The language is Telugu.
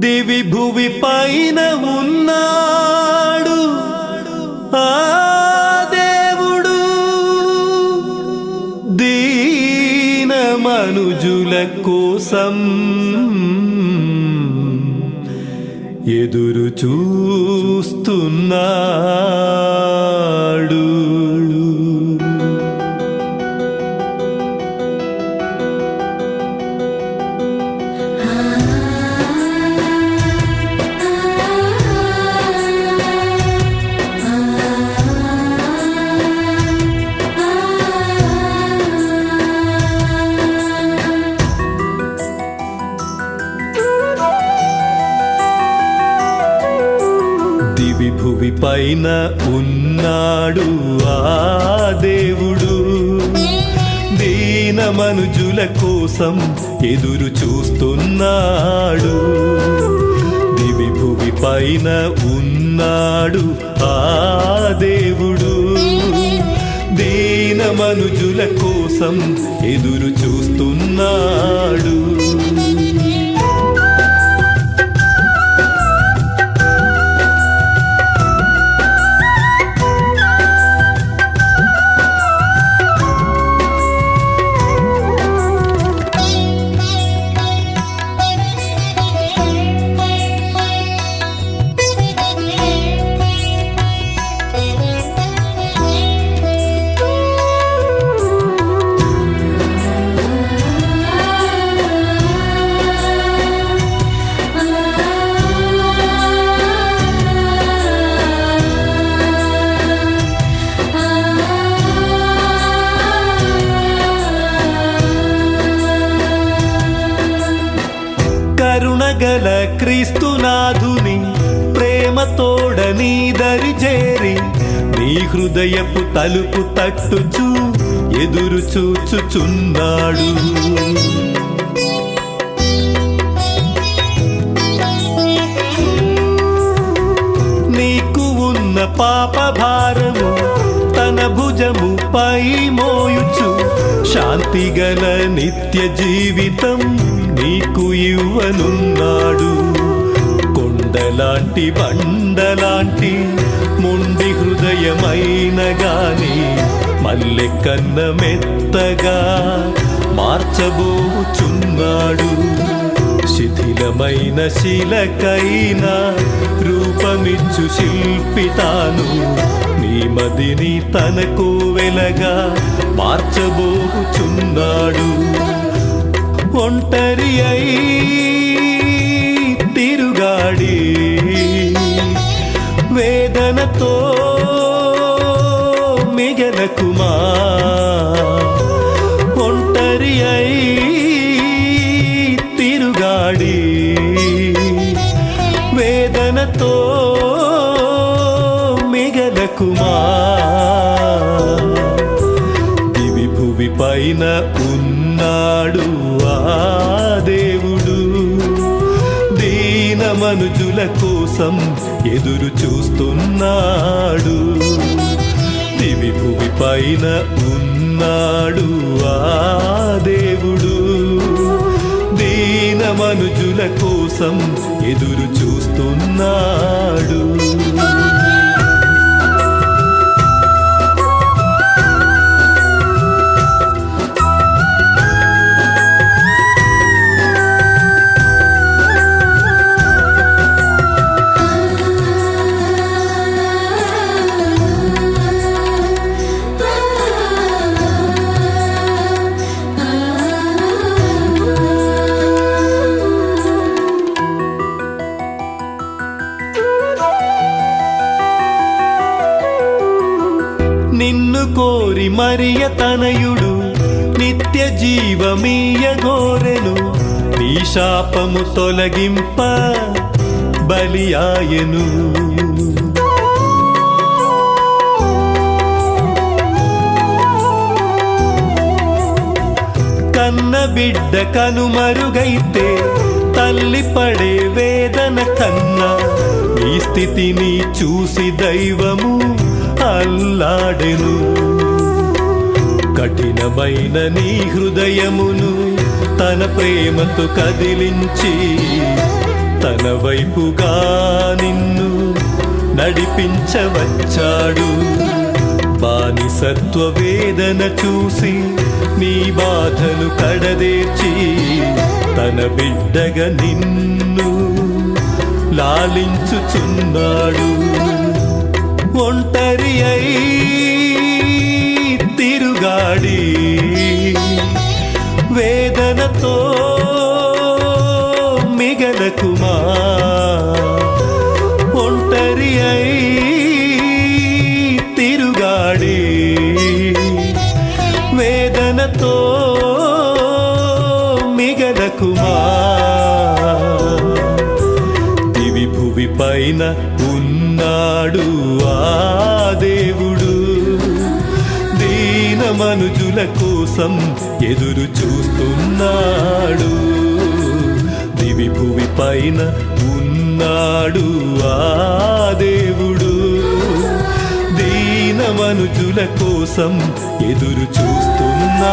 దివి భువి పైన ఉన్నాడు. ఆ దేవుడు దీన మనుజుల కోసం ఎదురు చూస్తున్నా. భువి పైన ఉన్నాడు ఆ దేవుడు. దీన మనుజుల కోసం ఎదురు చూస్తున్నాడు. దివి భువి పైన ఉన్నాడు ఆ దేవుడు. దీన మనుజుల కోసం ఎదురు చూస్తున్నాడు. కరుణగల క్రీస్తునాథుని ప్రేమతోడ నీ దరి చేరి నీ హృదయపు తలుపు తట్టుచు ఎదురు చూచుచున్నాడు. నీకు ఉన్న పాప భారము తన భుజము పై మోయుచు శాంతి గల నిత్య జీవితం నీకు ఇవ్వనున్నాడు. కొండలాంటి బండలాంటి ముండి హృదయమైన గాని మల్లె కన్న మెత్తగా మార్చబోచున్నాడు. శిథిలమైన శిలకైనా రూపమిచ్చు శిల్పి తాను. నీ మదిని తనకు వెలగా మార్చబోచున్నాడు. ఒంటరి అయి తిరుగాడి వేదనతో మిగలకుమా ఒంటరి అయి తిరుగాడి వేదనతో మిగలకుమా పైన ఉన్నాడు ఆ దేవుడు. దీన మనుజుల కోసం ఎదురు చూస్తున్నాడు. దివి భూమి పైన ఉన్నాడు ఆ దేవుడు. దీన మనుజుల కోసం ఎదురు చూస్తున్నాడు. కోరి మరియ తనయుడు నిత్య జీవమీయ గోరెను నీ శాపము తొలగింప బలియాయను కన్న బిడ్డ కనుమరుగైతే తల్లి పడే వేదన కన్నా ఈ స్థితిని చూసి దైవము అల్లాడెను. కఠినమైన నీ హృదయమును తన ప్రేమతో కదిలించి తన వైపుగా నిన్ను నడిపించవచ్చాడు. బానిసత్వ వేదన చూసి నీ బాధలు కడదేర్చి తన బిడ్డగా నిన్ను లాలించుచున్నాడు. ఒంటరి అయి గాడి వేదనతో మిగలకుమా? ఒంటరి అయి తిరుగాడి వేదనతో మిగలకుమా? దివి భువి పైన ఉన్నాడు ఆ కోసం ఎదురు చూస్తున్నాడు. దివి భువి పైన ఉన్నాడు ఆ దేవుడు. దీన మనుజుల కోసం ఎదురు చూస్తున్నాడు